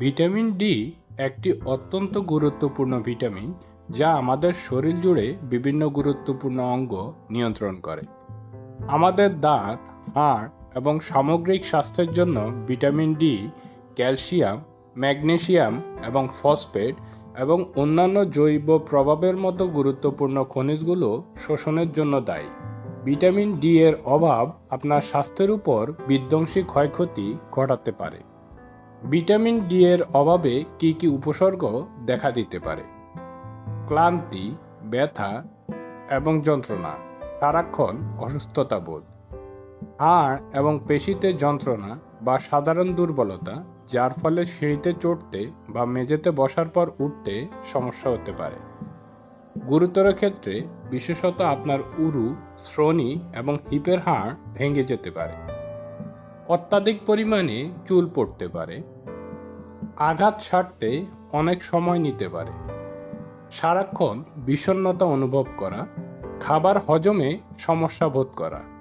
Vitamin D একটি অত্যন্ত গুরুত্বপূর্ণ ভিটামিন যা আমাদের শরীর জুড়ে বিভিন্ন গুরুত্বপূর্ণ অঙ্গ নিয়ন্ত্রণ করে। আমাদের দাঁত, হাড় এবং সামগ্রিক স্বাস্থ্যের জন্য ভিটামিন ডি, ক্যালসিয়াম, ম্যাগনেসিয়াম এবং ফসফেট এবং অন্যান্য জৈব প্রভাবের মতো গুরুত্বপূর্ণ খনিজগুলো শোষণের জন্য দায়ী। ভিটামিন ডি এর অভাব আপনার স্বাস্থ্যের উপর বিধ্বংসী ক্ষয়ক্ষতি ঘটাতে পারে। ভিটামিন ডি এর অভাবে কি কি উপসর্গ দেখা দিতে পারে? ক্লান্তি, ব্যথা এবং যন্ত্রণা, সারাক্ষণ অসুস্থতা বোধ। হাড় এবং পেশিতে যন্ত্রণা বা সাধারণ দুর্বলতা, যার ফলে সিঁড়িতে চড়তে বা মেঝেতে বসার পর উঠতে সমস্যা হতে পারে। গুরুতর ক্ষেত্রে বিশেষত আপনার উরু, শ্রোণী এবং হিপের হাড় ভেঙে যেতে পারে। অত্যাধিক পরিমাণে চুল পড়তে পারে। আঘাত সারতে অনেক সময় নিতে পারে। সারাক্ষণ বিষণ্নতা অনুভব করা, খাবার হজমে সমস্যা বোধ করা।